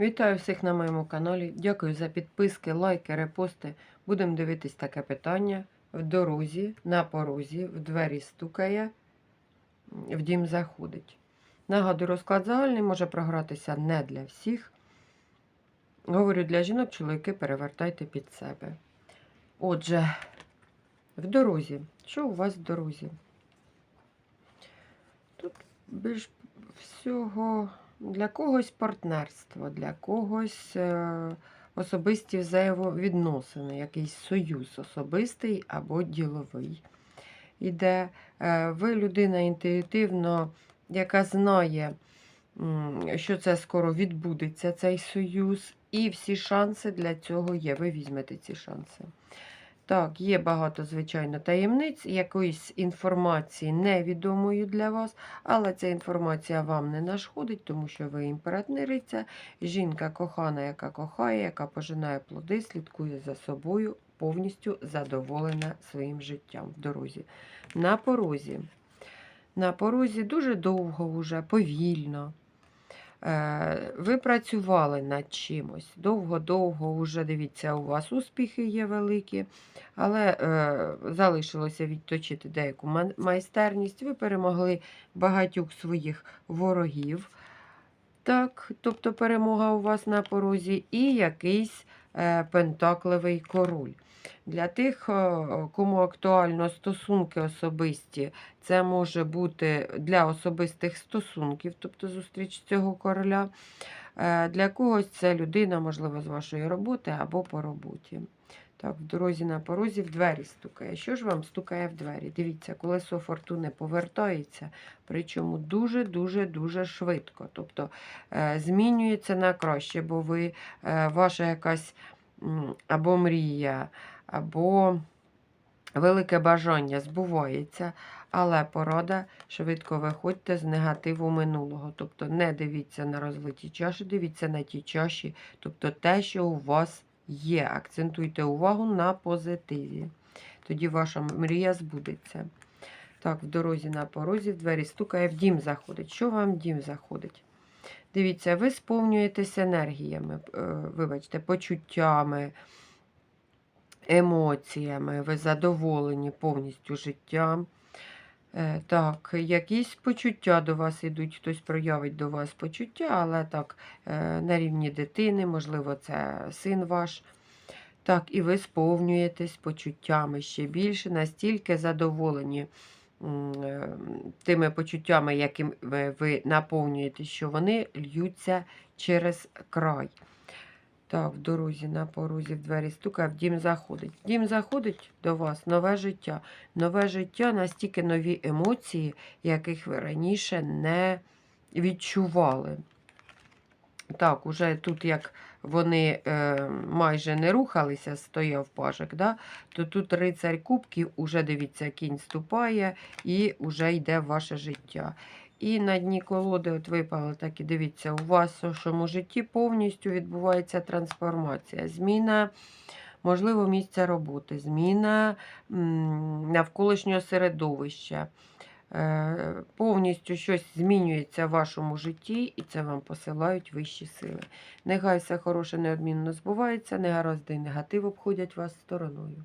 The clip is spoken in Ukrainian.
Вітаю всіх на моєму каналі. Дякую за підписки, лайки, репости. Будемо дивитись таке питання. В дорозі, на порозі, в двері стукає, в дім заходить. Нагадую, розклад загальний може програтися не для всіх. Говорю для жінок, чоловіки перевертайте під себе. Отже, в дорозі. Що у вас в дорозі? Тут більш всього для когось партнерство, для когось е, особисті взаємовідносини, якийсь союз особистий або діловий. Іде е, ви людина інтуїтивно, яка знає, що це скоро відбудеться, цей союз, і всі шанси для цього є. Ви візьмете ці шанси. Так, є багато, звичайно, таємниць, якоїсь інформації невідомої для вас, але ця інформація вам не нашкодить, тому що ви імператриця, жінка кохана, яка кохає, яка пожинає плоди, слідкує за собою, повністю задоволена своїм життям в дорозі. На порозі. На порозі дуже довго вже, повільно. Е, Ви працювали над чимось. Довго-довго вже, дивіться, у вас успіхи є великі, але е, залишилося відточити деяку майстерність. Ви перемогли багатьох своїх ворогів. Так, тобто перемога у вас на порозі, і якийсь пентакливий король. Для тих, е, кому актуально стосунки особисті, це може бути для особистих стосунків, тобто зустріч цього короля. Е, Для когось це людина, можливо, з вашої роботи або по роботі. Так, в дорозі на порозі в двері стукає. Що ж вам стукає в двері? Дивіться, колесо фортуни повертається, причому дуже-дуже-дуже швидко. Тобто е, змінюється на краще, бо ви, е, ваша якась або мрія, або велике бажання збувається, але порада швидко виходьте з негативу минулого. Тобто не дивіться на розлиті чаші, дивіться на ті чаші, тобто те, що у вас є. Акцентуйте увагу на позитиві. Тоді ваша мрія збудеться. Так, в дорозі на порозі, в двері стукає, в дім заходить. Що вам в дім заходить? Дивіться, ви сповнюєтесь енергіями, е, вибачте, почуттями, емоціями, ви задоволені повністю життям. Е, Так, якісь почуття до вас йдуть, хтось проявить до вас почуття, але так, е, на рівні дитини, можливо, це син ваш. Так, і ви сповнюєтесь почуттями ще більше, настільки задоволені тими почуттями, якими ви наповнюєте, що вони льються через край. Так, в дорозі, на порозі, в двері стукає, в дім заходить. В дім заходить до вас нове життя. Нове життя, настільки нові емоції, яких ви раніше не відчували. Так, уже тут, як вони е, майже не рухалися, стояв пажик, да? то тут рицарь кубків, уже дивіться, кінь ступає і вже йде в ваше життя. І на дні колоди от випали так і дивіться, у вас в вашому житті повністю відбувається трансформація. Зміна, можливо, місця роботи, зміна м, навколишнього середовища. Е, Повністю щось змінюється в вашому житті, і це вам посилають вищі сили. Нехай все хороше неодмінно збувається, негаразди і негатив обходять вас стороною.